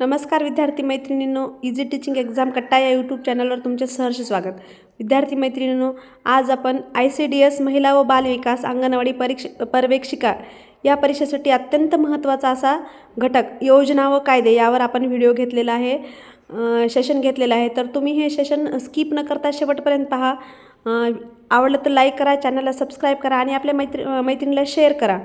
नमस्कार विद्यार्थी मैत्रिणींनो इझी टीचिंग एक्झाम कट्टा या यूट्यूब चॅनलवर तुमचे सहर्ष स्वागत. विद्यार्थी मैत्रिणींनो आज आपण आय सी डी एस महिला व बालविकास अंगणवाडी परीक्ष पर्यवेक्षिका या परीक्षेसाठी अत्यंत महत्त्वाचा असा घटक योजना व कायदे यावर आपण व्हिडिओ घेतलेला आहे सेशन घेतलेलं आहे. तर तुम्ही हे सेशन स्किप न करता शेवटपर्यंत पहा. आवडलं तर लाईक करा चॅनलला सबस्क्राईब करा आणि आपल्या मैत्री मैत्रिणीला शेअर करा.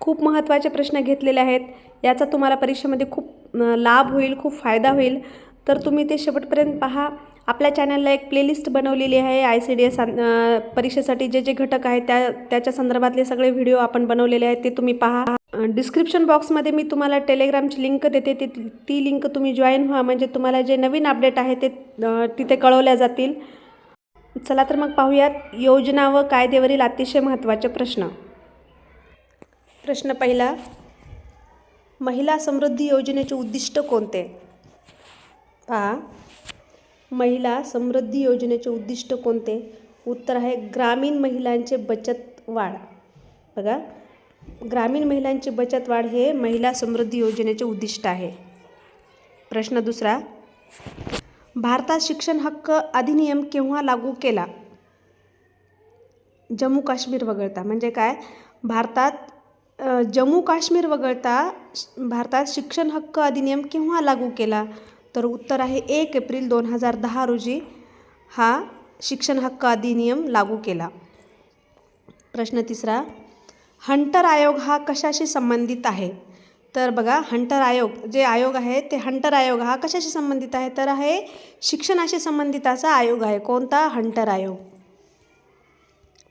खूप महत्त्वाचे प्रश्न घेतलेले आहेत. याचा तुम्हाला परीक्षेमध्ये खूप लाभ होईल खूप फायदा होईल. तर तुम्ही ते शेवटपर्यंत पहा. आपल्या चॅनलला एक प्लेलिस्ट बनवलेली आहे. आय सी डी एस परीक्षेसाठी जे जे घटक आहेत त्या त्याच्या संदर्भातले सगळे व्हिडिओ आपण बनवलेले आहेत ते तुम्ही पहा. डिस्क्रिप्शन बॉक्समध्ये मी तुम्हाला टेलिग्रामची लिंक देते. ती ती लिंक तुम्ही जॉईन व्हा. म्हणजे तुम्हाला जे नवीन अपडेट आहे ते तिथे कळवल्या जातील. चला तर मग पाहूयात. योजना व कायद्यावरील अतिशय महत्त्वाचे प्रश्न. प्रश्न पहिला महिला समृद्धी योजनेचे उद्दिष्ट कोणते? पहा महिला समृद्धी योजनेचे उद्दिष्ट कोणते? उत्तर आहे ग्रामीण महिलांचे बचत वाढ. बघा ग्रामीण महिलांची बचत वाढ हे महिला समृद्धी योजनेचे उद्दिष्ट आहे. प्रश्न दुसरा भारतात शिक्षण हक्क अधिनियम केव्हा लागू केला? जम्मू काश्मीर वगळता. म्हणजे काय? भारतात जम्मू काश्मीर वगळता भारतात शिक्षण हक्क अधिनियम केव्हा लागू केला? तर उत्तर आहे एक एप्रिल दोन हजार दहा रोजी हा शिक्षण हक्क अधिनियम लागू केला. प्रश्न तिसरा हंटर आयोग हा कशाशी संबंधित आहे? तर बघा हंटर आयोग जे आयोग आहे ते हंटर आयोग हा कशाशी संबंधित आहे? तर आहे शिक्षणाशी संबंधित असा आयोग आहे. कोणता? हंटर आयोग.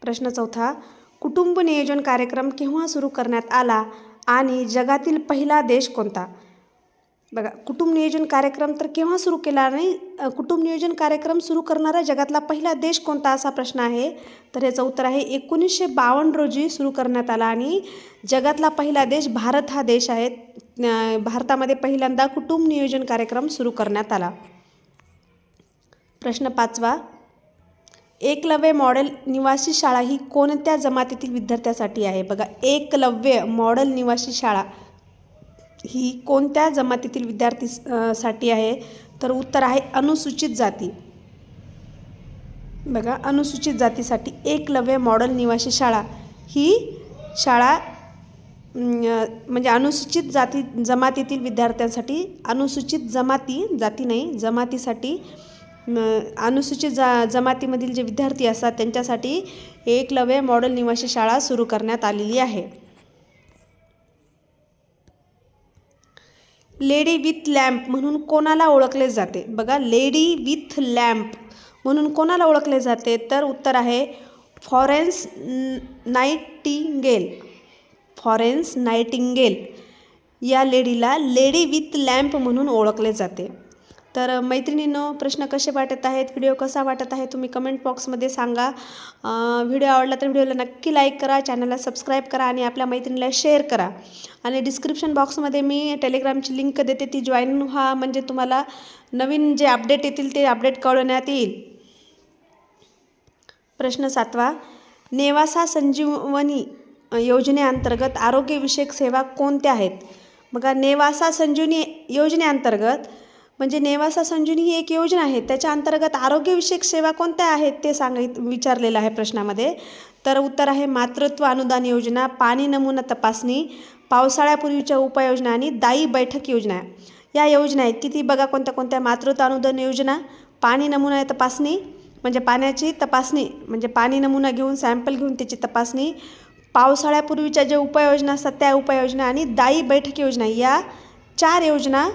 प्रश्न चौथा कुटुंब नियोजन कार्यक्रम केव्हा सुरू करण्यात आला आणि जगातील पहिला देश कोणता? बघा कुटुंब नियोजन कार्यक्रम तर केव्हा सुरू केला नाही? कुटुंब नियोजन कार्यक्रम सुरू करणारा जगातला पहिला देश कोणता असा प्रश्न आहे? तर याचं उत्तर आहे एकोणीसशे बावन्न रोजी सुरू करण्यात आला आणि जगातला पहिला देश भारत हा देश आहे. भारतामध्ये पहिल्यांदा कुटुंब नियोजन कार्यक्रम सुरू करण्यात आला. प्रश्न पाचवा एकलव्य मॉडेल निवासी शाळा ही कोणत्या जमातीतील विद्यार्थ्यासाठी आहे? बघा एकलव्य मॉडेल निवासी शाळा ही कोणत्या जमातीतील विद्यार्थी साठी आहे? तर उत्तर आहे अनुसूचित जाती. बघा अनुसूचित जातीसाठी एकलव्य मॉडेल निवासी शाळा ही शाळा म्हणजे अनुसूचित जाती जमातीतील विद्यार्थ्यांसाठी अनुसूचित जमाती जाती नाही जमातीसाठी अनुसूचित जा जमातीमधील जे विद्यार्थी असतात त्यांच्यासाठी एकलव्य मॉडेल निवासी शाळा सुरू करण्यात आलेली आहे. लेडी विथ लॅम्प म्हणून कोणाला ओळखले जाते? बघा लेडी विथ लॅम्प म्हणून कोणाला ओळखले जाते? तर उत्तर आहे फॉरेन्स नाईटिंगेल. फॉरेन्स नाईटिंगेल या लेडीला लेडी विथ लॅम्प म्हणून ओळखले जाते. तर मैत्रिणींनो प्रश्न कसे वाटत आहेत? व्हिडिओ कसा वाटत आहे? तुम्ही कमेंट बॉक्समध्ये सांगा. व्हिडिओ आवडला तर व्हिडिओला नक्की लाईक करा चॅनलला सबस्क्राईब करा आणि आपल्या मैत्रिणीला शेअर करा. आणि डिस्क्रिप्शन बॉक्समध्ये मी टेलिग्रामची लिंक देते ती जॉईन व्हा. म्हणजे तुम्हाला नवीन जे अपडेट येतील ते अपडेट कळवण्यात येईल. प्रश्न सातवा. नेवासा संजीवनी योजनेअंतर्गत आरोग्यविषयक सेवा कोणत्या आहेत? बघा नेवासा संजीवनी योजनेअंतर्गत म्हणजे नेवासा संजीवनी ही एक योजना आहे. त्याच्या अंतर्गत आरोग्यविषयक सेवा कोणत्या आहेत ते सांगित विचारलेलं आहे प्रश्नामध्ये. तर उत्तर आहे मातृत्व अनुदान योजना पाणी नमुना तपासणी पावसाळ्यापूर्वीच्या उपाययोजना आणि दाई बैठक योजना. या योजना आहेत. किती? बघा कोणत्या कोणत्या मातृत्व अनुदान योजना पाणी नमुना तपासणी म्हणजे पाण्याची तपासणी म्हणजे पाणी नमुना घेऊन सॅम्पल घेऊन त्याची तपासणी पावसाळ्यापूर्वीच्या ज्या उपाययोजना असतात त्या उपाययोजना आणि दाई बैठक योजना. या चार योजना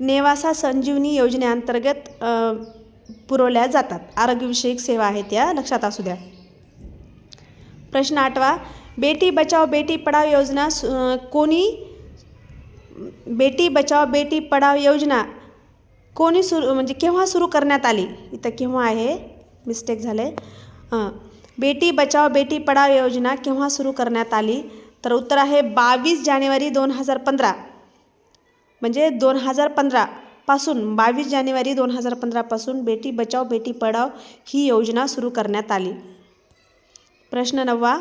नेवासा संजीवनी योजनेअंतर्गत पुरवल्या जातात. आरोग्यविषयक सेवा आहेत या. लक्षात असू द्या. प्रश्न आठवा. बेटी बचाव बेटी पढाव योजना सु- कोणी? बेटी बचाव बेटी पढाव योजना कोणी सुरू म्हणजे केव्हा सुरू करण्यात आली? इथं केव्हा आहे? मिस्टेक झाले. हां बेटी बचाव बेटी पढाव योजना केव्हा सुरू करण्यात आली? तर उत्तर आहे बावीस जानेवारी दोन हजार पंधरा. म्हणजे दोन हजार पंधरापासून बावीस जानेवारी दोन हजार पंधरापासून बेटी बचाव बेटी पढाव ही योजना सुरू करण्यात आली. प्रश्न नववा.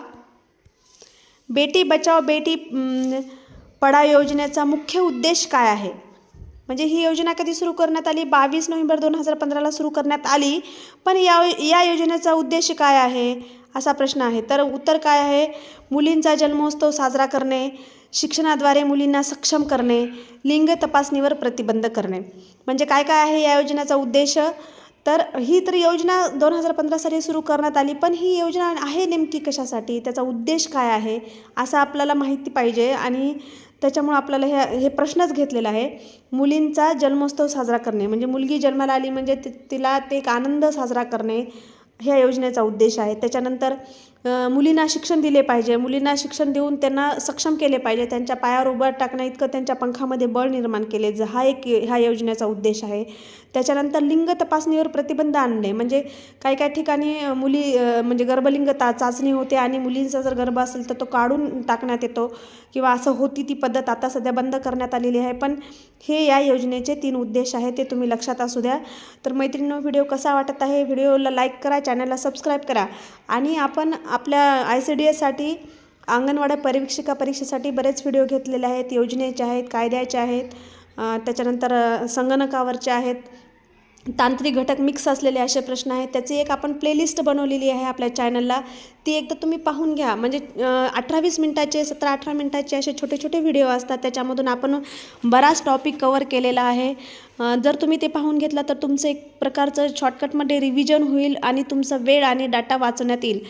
बेटी बचाव बेटी पढाव योजनेचा मुख्य उद्देश काय आहे? म्हणजे ही योजना कधी सुरू करण्यात आली? बावीस नोव्हेंबर दोन हजार पंधराला सुरू करण्यात आली. पण या या योजनेचा उद्देश काय आहे? असा प्रश्न आहे. तर उत्तर काय आहे? मुलींचा जन्मोत्सव साजरा करणे शिक्षणाद्वारे मुलींना सक्षम करणे लिंग तपासणीवर प्रतिबंध करणे. म्हणजे काय काय आहे या योजनेचा उद्देश? तर ही तर योजना दोन हजार पंधरा साली सुरू करण्यात आली पण ही योजना आहे नेमकी कशासाठी? त्याचा उद्देश काय आहे? असं आपल्याला माहिती पाहिजे आणि त्याच्यामुळं आपल्याला हे हे प्रश्नच घेतलेला आहे. मुलींचा जन्मोत्सव साजरा करणे. म्हणजे मुलगी जन्माला आली म्हणजे ति तिला ते एक आनंद साजरा करणे ह्या योजनेचा उद्देश आहे. त्याच्यानंतर मुलींना शिक्षण दिले पाहिजे. मुलींना शिक्षण देऊन त्यांना सक्षम केले पाहिजे. त्यांच्या पायावर उभं टाकण्या इतकं त्यांच्या पंखामध्ये बळ निर्माण केले. ज हा एक ह्या योजनेचा उद्देश आहे. त्याच्यानंतर लिंग तपासणीवर प्रतिबंध आणणे. म्हणजे काही काही ठिकाणी मुली म्हणजे गर्भलिंग ता चाचणी होते आणि मुलींचा जर गर्भ असेल तर तो काढून टाकण्यात येतो किंवा असं होती ती पद्धत आता सध्या बंद करण्यात आलेली आहे. पण हे या योजनेचे तीन उद्देश आहे ते तुम्ही लक्षात असू द्या. तर मैत्रिणी व्हिडिओ कसा वाटत आहे? व्हिडिओला लाईक करा चॅनलला सबस्क्राईब करा. आणि आपण आपल्या आय सी डी एससाठी अंगणवाड्या परीक्षिका परीक्षेसाठी बरेच व्हिडिओ घेतलेले आहेत. योजनेचे आहेत कायद्याचे आहेत. त्याच्यानंतर संगणकावरचे आहेत. तांत्रिक घटक मिक्स असलेले असे प्रश्न आहेत. त्याची एक आपण प्लेलिस्ट बनवलेली आहे आपल्या चॅनलला ती एकदा तुम्ही पाहून घ्या. म्हणजे अठरा वीस मिनटाचे सतरा अठरा मिनटाचे असे छोटे छोटे व्हिडिओ असतात. त्याच्यामधून आपण बराच टॉपिक कवर केलेला आहे. जर तुम्ही ते पाहून घेतला तर तुमचं एक प्रकारचं शॉर्टकटमध्ये रिव्हिजन होईल आणि तुमचा वेळ आणि डाटा वाचण्यात येईल.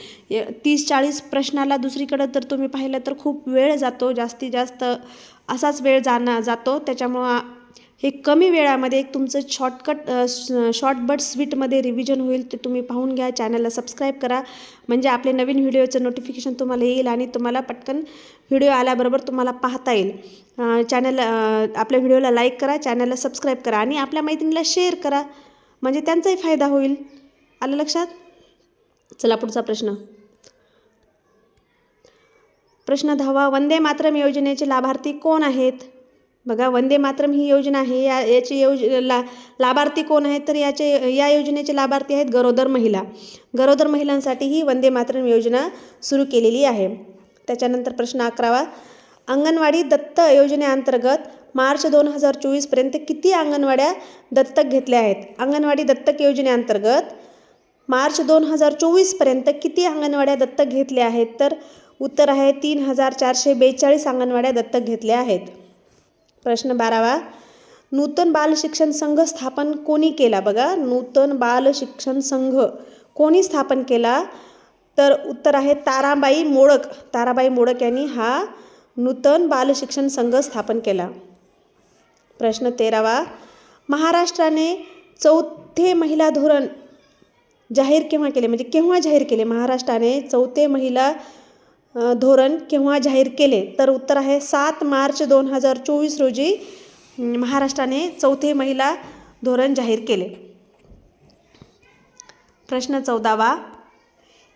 तीस चाळीस प्रश्नाला दुसरीकडं जर तुम्ही पाहिलं तर खूप वेळ जातो. जास्तीत जास्त असाच वेळ जाणं जातो. त्याच्यामुळं हे कमी वेळामध्ये एक तुमचं शॉर्टकट शॉर्ट बट स्वीटमध्ये रिव्हिजन होईल ते तुम्ही पाहून घ्या. चॅनलला सबस्क्राईब करा. म्हणजे आपले नवीन व्हिडिओचं नोटिफिकेशन तुम्हाला येईल आणि तुम्हाला पटकन व्हिडिओ आल्याबरोबर तुम्हाला पाहता येईल. चॅनल आपल्या व्हिडिओला लाईक करा चॅनलला सबस्क्राईब करा आणि आपल्या मैत्रिणीला शेअर करा. म्हणजे त्यांचाही फायदा होईल. आलं लक्षात? चला पुढचा प्रश्न. प्रश्न दहावा वंदे मातरम योजनेचे लाभार्थी कोण आहेत? बघा वंदे मातरम ही योजना आहे. या याची योज ला लाभार्थी कोण आहेत? तर याचे या योजनेचे लाभार्थी आहेत गरोदर महिला. गरोदर महिलांसाठी ही वंदे मातरम योजना सुरू केलेली आहे. त्याच्यानंतर प्रश्न अकरावा. अंगणवाडी दत्त योजनेअंतर्गत मार्च दोन हजार चोवीसपर्यंत किती अंगणवाड्या दत्तक घेतल्या आहेत? अंगणवाडी दत्तक योजनेअंतर्गत मार्च दोन हजार चोवीसपर्यंत किती अंगणवाड्या दत्तक घेतल्या आहेत? तर उत्तर आहे तीन हजार चारशे बेचाळीस अंगणवाड्या दत्तक घेतल्या आहेत. प्रश्न बारावा. नूतन बाल शिक्षण संघ स्थापन कोणी केला? बघा नूतन बाल शिक्षण संघ कोणी स्थापन केला? तर उत्तर आहे ताराबाई मोडक. ताराबाई मोडक यांनी हा नूतन बाल शिक्षण संघ स्थापन केला. प्रश्न तेरावा. महाराष्ट्राने चौथे महिला धोरण जाहीर केव्हा केले? म्हणजे केव्हा जाहीर केले? महाराष्ट्राने चौथे महिला धोरण केव्हा जाहीर केले तर उत्तर आहे सात मार्च दोन हजार चोवीस रोजी महाराष्ट्राने चौथे महिला धोरण जाहीर केले. प्रश्न चौदावा.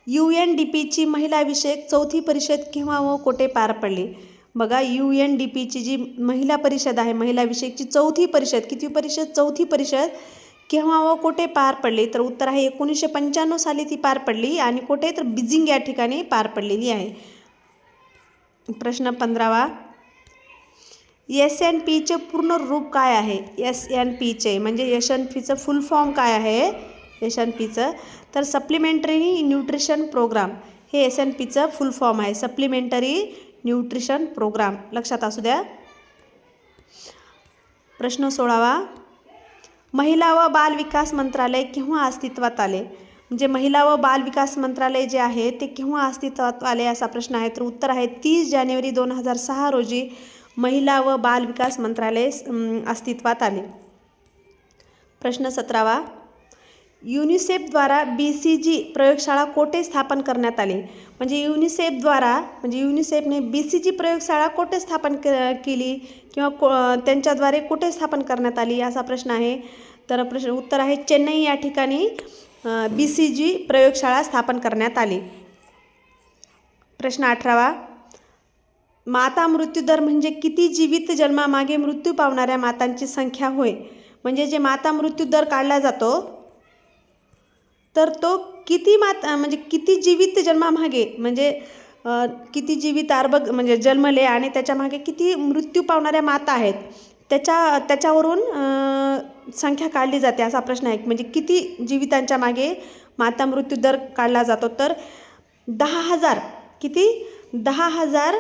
यू एन डी पीची महिलाविषयक चौथी परिषद केव्हा व कोठे पार पडली? बघा यू एन डी पीची जी महिला परिषद आहे महिलाविषयकची चौथी परिषद किती परिषद? चौथी परिषद केव्हा व कुठे पार पडली तर उत्तर आहे एकोणीसशे पंच्याण्णव साली ती पार पडली आणि कुठे तर बिजिंग या ठिकाणी पार पडलेली आहे. प्रश्न पंधरावा. एस एन पीचे पूर्ण रूप काय आहे? एस एन पीचे म्हणजे एस एन पीचं फुल फॉर्म काय आहे? एस एन पीचं तर सप्लिमेंटरी न्यूट्रिशन प्रोग्राम हे एस एन पीचं फुल फॉर्म आहे. सप्लिमेंटरी न्यूट्रिशन प्रोग्राम लक्षात असू द्या. प्रश्न सोळावा. महिला व बाल विकास मंत्रालय केव्हा अस्तित्वात आले? म्हणजे महिला व बाल विकास मंत्रालय जे आहे ते केव्हा अस्तित्वात आले असा प्रश्न आहे? तर उत्तर आहे तीस जानेवारी दोन हजार सहा रोजी महिला व बाल विकास मंत्रालय अस्तित्वात आले. प्रश्न सतरावा युनिसेफद्वारा बी सी जी प्रयोगशाळा कोठे स्थापन करण्यात आली? म्हणजे युनिसेफद्वारा म्हणजे युनिसेफने बी सी जी प्रयोगशाळा कोठे स्थापन क केली? किंवा को त्यांच्याद्वारे कुठे स्थापन करण्यात आली? असा प्रश्न आहे. तर प्रश्न उत्तर आहे चेन्नई या ठिकाणी बी सी जी प्रयोगशाळा स्थापन करण्यात आली. प्रश्न अठरावा. माता मृत्यूदर म्हणजे किती जीवित जन्मामागे मृत्यू पावणाऱ्या मातांची संख्या होय? म्हणजे जे माता मृत्यूदर काढला जातो तर तो किती माता म्हणजे किती जीवित जन्मामागे म्हणजे किती जीवित अर्भक म्हणजे जन्मले आणि त्याच्यामागे किती मृत्यू पावणाऱ्या माता आहेत त्याच्या त्याच्यावरून संख्या काढली जाते असा प्रश्न आहे. म्हणजे किती जीवितांच्या मागे माता मृत्यू दर काढला जातो? तर दहा हजार किती? दहा हजार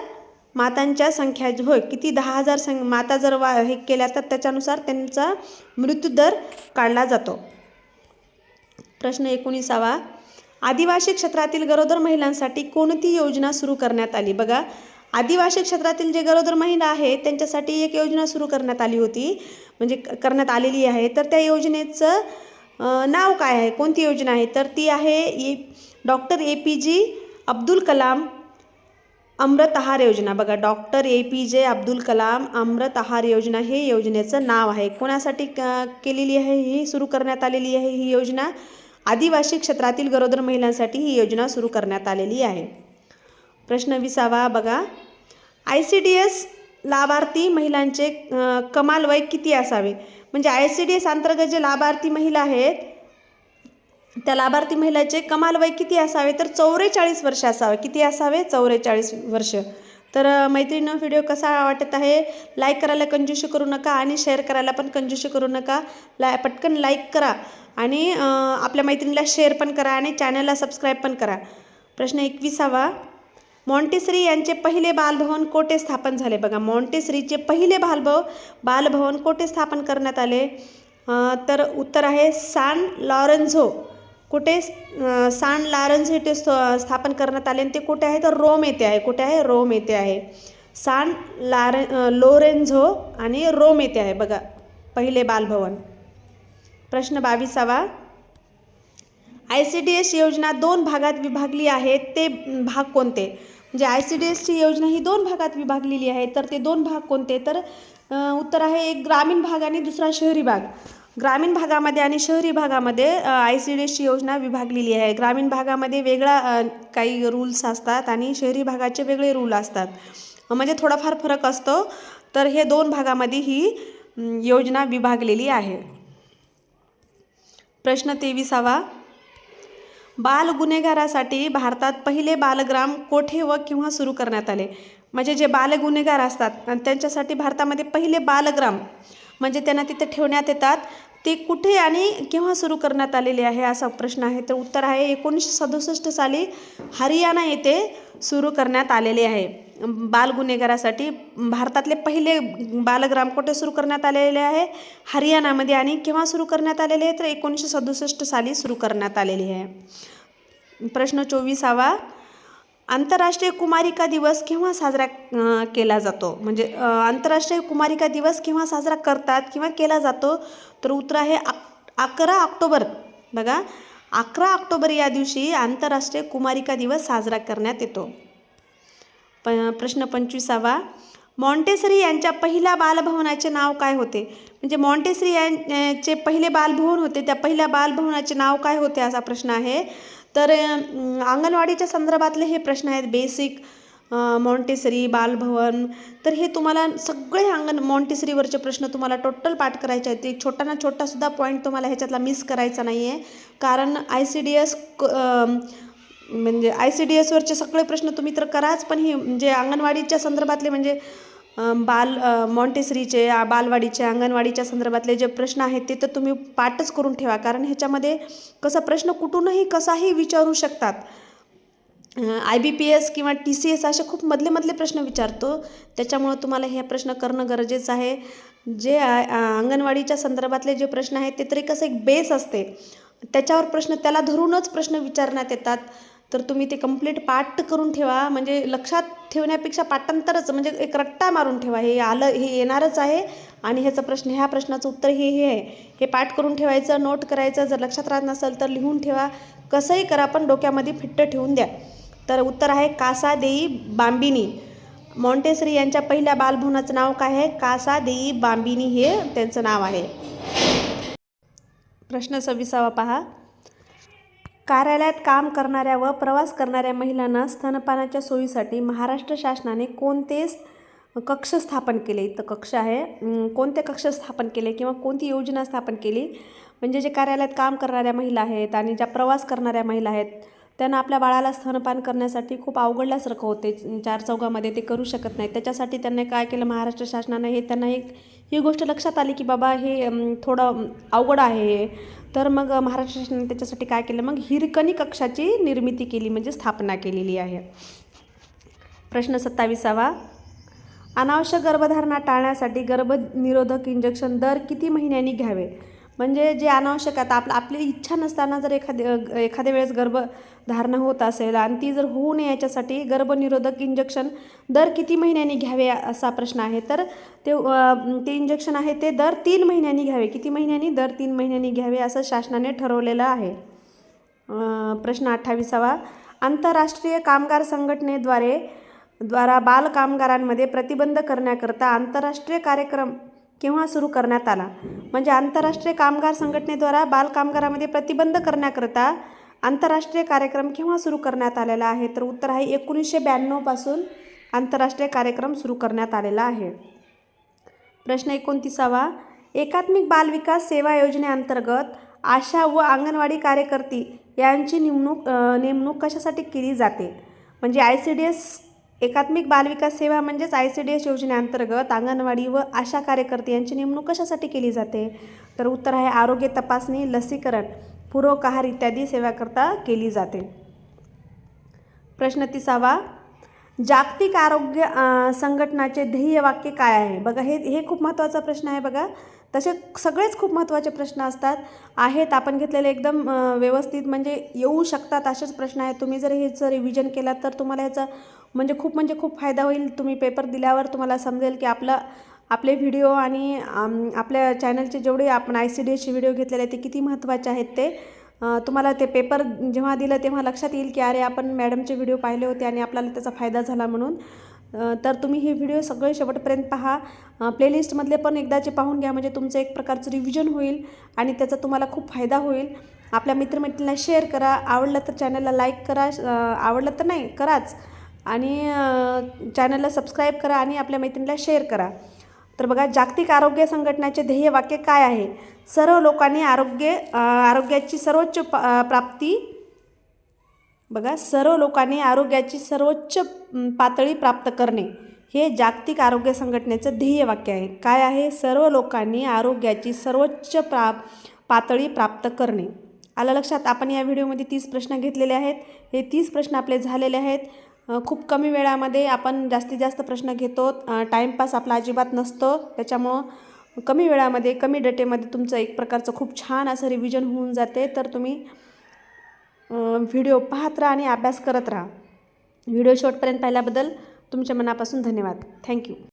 मातांच्या संख्या होय किती? दहा हजार सं माता जर वा हे केल्या तर त्याच्यानुसार त्यांचा मृत्यूदर काढला जातो. प्रश्न एकोणीसावा. आदिवासी क्षेत्रातील गरोदर महिलांसाठी कोणती योजना सुरू करण्यात आली? बघा आदिवासी क्षेत्रातील जे गरोदर महिला आहेत त्यांच्यासाठी एक योजना सुरू करण्यात आली होती म्हणजे क- करण्यात आलेली आहे. तर त्या योजनेचं नाव काय आहे? कोणती योजना आहे? तर ती आहे ए doctor A P J Abdul Kalam अमृत आहार योजना. बघा डॉक्टर ए पी जे अब्दुल कलाम अमृत आहार योजना हे योजनेचं नाव आहे. कोणासाठी क- केलेली आहे? ही सुरू करण्यात आलेली आहे ही योजना. आदिवासी क्षेत्रातील गरोदर महिलांसाठी ही योजना सुरू करण्यात आलेली आहे. प्रश्न विसावा. बघा आय सी डी एस लाभार्थी महिलांचे कमाल वय किती असावे? म्हणजे आय सी डी एस अंतर्गत जे लाभार्थी महिला आहेत त्या लाभार्थी महिलाचे कमाल वय किती असावे? तर चौवेचाळीस वर्ष असावे. किती असावे? चौवेचाळीस वर्ष. तर अ, मैत्रिणीनं व्हिडिओ कसा वाटत आहे? लाईक करायला कंजूशी करू नका आणि शेअर करायला पण कंजूशी करू नका. ला पटकन लाईक करा आणि आपल्या मैत्रिणीला शेअर पण करा आणि चॅनलला सबस्क्राईब पण करा. प्रश्न एकविसावा. मॉन्टेसरी यांचे पहिले बालभवन कोठे स्थापन झाले? बघा मॉन्टेसरीचे पहिले बालभव बालभवन कोठे स्थापन करण्यात आले? तर उत्तर आहे सान लॉरेन्झो. कुठे सान लॉरेन्झो येथे स्त- स्थापन करण्यात आले आणि ते कुठे आहे? तर रोम येथे आहे. कुठे आहे? रोम येथे आहे. सान लारे लोरेन्झो आणि रोम येथे आहे. बघा पहिले बालभवन. प्रश्न बावीसावा. आय सी डी एस योजना दोन भागात विभागली आहे. ते भाग कोणते? म्हणजे आय सी डी एसची योजना ही दोन भागात विभागलेली आहे. तर ते दोन भाग कोणते? तर उत्तर आहे एक ग्रामीण भाग आणि दुसरा शहरी भाग. ग्रामीण भागामध्ये आणि शहरी भागामध्ये आय सी डी एसची योजना विभागलेली आहे. ग्रामीण भागामध्ये वेगळा काही रूल्स असतात आणि शहरी भागाचे वेगळे रूल असतात. म्हणजे थोडाफार फरक असतो. तर हे दोन भागामध्ये ही योजना विभागलेली आहे. प्रश्न तेविसावा. बाल गुन्हेगारासाठी भारतात पहिले बालग्राम कोठे व किंवा सुरू करण्यात आले? म्हणजे जे बाल गुन्हेगार असतात आणि त्यांच्यासाठी भारतामध्ये पहिले बालग्राम म्हणजे त्यांना तिथे ठेवण्यात येतात. ते कुठे आणि केव्हा सुरू करण्यात आलेले आहे असा प्रश्न आहे. तर उत्तर आहे एकोणीसशे सदुसष्ट साली हरियाणा येथे सुरू करण्यात आलेले आहे. बाल गुन्हेगारासाठी भारतातले पहिले बालग्राम कुठे सुरू करण्यात आलेले आहे? हरियाणामध्ये आणि केव्हा सुरू करण्यात आलेले आहे? तर एकोणीसशे सदुसष्ट साली सुरू करण्यात आलेली आहे. प्रश्न चोवीसावा आंतरराष्ट्रीय कुमारिका दिवस केव्हा साजरा केला जातो? म्हणजे आंतरराष्ट्रीय कुमारिका दिवस केव्हा साजरा करतात किंवा केला जातो? तर उत्तर आहे आक अकरा ऑक्टोबर. बघा अकरा ऑक्टोबर या दिवशी आंतरराष्ट्रीय कुमारिका दिवस साजरा करण्यात येतो. प प्रश्न पंचवीसावा. मॉन्टेसरी यांच्या पहिल्या बालभवनाचे नाव काय होते? म्हणजे मॉन्टेसरी यांचे पहिले बालभवन होते त्या पहिल्या बालभवनाचे नाव काय होते असा प्रश्न आहे. तर अंगणवाडीच्या संदर्भातले हे प्रश्न आहेत. बेसिक मॉन्टेसरी बालभवन. तर हे तुम्हाला सगळे अंगण मॉन्टेसरीवरचे प्रश्न तुम्हाला टोटल पाठ करायचे आहेत. ते छोटा ना छोटासुद्धा पॉईंट तुम्हाला ह्याच्यातला मिस करायचा नाही आहे कारण आय सी डी एस म्हणजे आय सी डी एसवरचे सगळे प्रश्न तुम्ही तर कराच पण हे म्हणजे अंगणवाडीच्या संदर्भातले म्हणजे बाल मॉन्टेसरीचे बालवाडीचे अंगणवाडीच्या संदर्भातले जे प्रश्न आहेत ते तर तुम्ही पाठच करून ठेवा. कारण ह्याच्यामध्ये कसा प्रश्न कुठूनही कसाही विचारू शकतात. आय बी पी एस किंवा टी सी एस असे खूप मधले मधले प्रश्न विचारतो. त्याच्यामुळं तुम्हाला हे प्रश्न करणं गरजेचं आहे. जे अंगणवाडीच्या संदर्भातले जे प्रश्न आहेत ते तरी कसं एक बेस असते. त्याच्यावर प्रश्न त्याला धरूनच प्रश्न विचारण्यात येतात. तर तुम्ही ते कंप्लीट पाठ करून ठेवा. म्हणजे लक्षात ठेवण्यापेक्षा पाठांतरच म्हणजे एक रट्टा मारून ठेवा. हे आलं हे येणारच आहे. आणि ह्याचा प्रश्न ह्या प्रश्नाचं उत्तर हे हे आहे. हे पाठ करून ठेवायचं नोट करायचं. जर लक्षात राहत नसेल तर लिहून ठेवा. कसंही करा पण डोक्यामध्ये फिट्ट ठेवून द्या. तर उत्तर आहे कासा देई बांबिनी. मॉन्टेसरी यांच्या पहिल्या बालभवनाचं नाव काय आहे? कासा देई बांबिनी हे त्यांचं नाव आहे. प्रश्न सव्वीसावा पहा. कार्यालयात काम करणाऱ्या व प्रवास करणाऱ्या महिलांना स्तनपानाच्या सोयीसाठी महाराष्ट्र शासनाने कोणते कक्ष स्थापन केले? तर कक्ष आहे. कोणते कक्ष स्थापन केले किंवा कोणती योजना स्थापन केली? म्हणजे जे कार्यालयात काम करणाऱ्या महिला आहेत आणि ज्या प्रवास करणाऱ्या महिला आहेत त्यांना आपल्या बाळाला स्तनपान करण्यासाठी खूप अवघडल्यासारखं होते. चार चौघामध्ये ते करू शकत नाही त्याच्यासाठी त्यांनी काय केलं? महाराष्ट्र शासनाने हे त्यांना एक ही गोष्ट लक्षात आली की बाबा हे थोडं अवघड आहे. तर मग महाराष्ट्र शासनाने त्याच्यासाठी काय केलं? मग हिरकणी कक्षाची निर्मिती केली म्हणजे स्थापना केलेली आहे. प्रश्न सत्ताविसावा. अनावश्यक गर्भधारणा टाळण्यासाठी गर्भनिरोधक इंजेक्शन दर किती महिन्यांनी घ्यावे? म्हणजे जे अनावश्यक आता आपलं आपली इच्छा नसताना जर एखाद्या एखाद्या वेळेस गर्भधारणा होत असेल आणि ती जर होऊ नये याच्यासाठी गर्भनिरोधक इंजेक्शन दर किती महिन्यांनी घ्यावे असा प्रश्न आहे. तर ते ते इंजेक्शन आहे ते दर तीन महिन्यांनी घ्यावे. किती महिन्यांनी? दर तीन महिन्यांनी घ्यावे असं शासनाने ठरवलेलं आहे. प्रश्न अठ्ठावीसावा. आंतरराष्ट्रीय कामगार संघटनेद्वारे द्वारा बालकामगारांमध्ये प्रतिबंध करण्याकरता आंतरराष्ट्रीय कार्यक्रम केव्हा सुरू करण्यात आला? म्हणजे आंतरराष्ट्रीय कामगार संघटनेद्वारा बालकामगारामध्ये प्रतिबंध करण्याकरता आंतरराष्ट्रीय कार्यक्रम केव्हा सुरू करण्यात आलेला आहे? तर उत्तर आहे एकोणीसशे ब्याण्णवपासून आंतरराष्ट्रीय कार्यक्रम सुरू करण्यात आलेला आहे. प्रश्न एकोणतीसावा एकात्मिक बालविकास सेवा योजनेअंतर्गत आशा व अंगणवाडी कार्यकर्ती यांची नेमणूक नेमणूक कशासाठी केली जाते? म्हणजे आय सी डी एस एकात्मिक बालविकास सेवा म्हणजेच आय सी डी एस योजनेअंतर्गत अंगणवाडी व आशा कार्यकर्ते यांची नेमणूक कशासाठी केली जाते? तर उत्तर आहे आरोग्य तपासणी लसीकरण पूरक आहार इत्यादी सेवाकरता केली जाते. प्रश्न तिसावा जागतिक आरोग्य संघटनाचे ध्येय वाक्य काय आहे? बघा हे हे खूप महत्त्वाचा प्रश्न आहे बघा. तसे सगळेच खूप महत्त्वाचे प्रश्न असतात. आहेत आपण घेतलेले एकदम व्यवस्थित म्हणजे येऊ शकतात असेच प्रश्न आहेत. तुम्ही जर ह्याचं रिव्हिजन केलात तर तुम्हाला ह्याचा म्हणजे खूप म्हणजे खूप फायदा होईल. तुम्ही पेपर दिल्यावर तुम्हाला समजेल की आपला आपले व्हिडिओ आणि आपल्या चॅनलचे जेवढे आपण आय सी डी एसचे व्हिडिओ घेतलेले आहेत ते किती महत्त्वाचे आहेत ते तुम्हाला ते पेपर जेव्हा दिलं तेव्हा लक्षात येईल की अरे आपण मॅडमचे व्हिडिओ पाहिले होते आणि आपल्याला त्याचा फायदा झाला म्हणून. तर तुम्ही हे व्हिडिओ सगळे शेवटपर्यंत पहा. प्लेलिस्टमधले पण एकदाचे पाहून घ्या म्हणजे तुमचं एक प्रकारचं रिव्हिजन होईल आणि त्याचा तुम्हाला खूप फायदा होईल. आपल्या मित्रमैत्रिणींना शेअर करा. आवडलं तर चॅनलला लाईक करा. आवडलं तर नाही कराच. आणि चॅनलला सबस्क्राईब करा आणि आपल्या मैत्रिणीला शेअर करा. तर बघा जागतिक आरोग्य संघटनेचे ध्येय वाक्य काय आहे? सर्व लोकांनी आरोग्य आरोग्याची सर्वोच्च प- प्राप्ती बघा सर्व लोकांनी आरोग्याची सर्वोच्च पातळी प्राप्त करणे हे जागतिक आरोग्य संघटनेचं ध्येय वाक्य आहे. काय आहे? सर्व लोकांनी आरोग्याची सर्वोच्च प्रा पातळी प्राप्त करणे. आलं लक्षात? आपण या व्हिडिओमध्ये तीस प्रश्न घेतलेले आहेत. हे तीस प्रश्न आपले झालेले आहेत. खूप कमी वेळामध्ये आपण जास्तीत जास्त प्रश्न घेतो. टाईमपास आपला अजिबात नसतो. त्याच्यामुळं कमी वेळामध्ये कमी डेटेमध्ये तुमचं एक प्रकारचं खूप छान असं रिव्हिजन होऊन जाते. तर तुम्ही व्हिडिओ पाहत राहा आणि अभ्यास करत राहा. व्हिडिओ शेवटपर्यंत पाहिल्याबद्दल तुमच्या मनापासून धन्यवाद. थँक्यू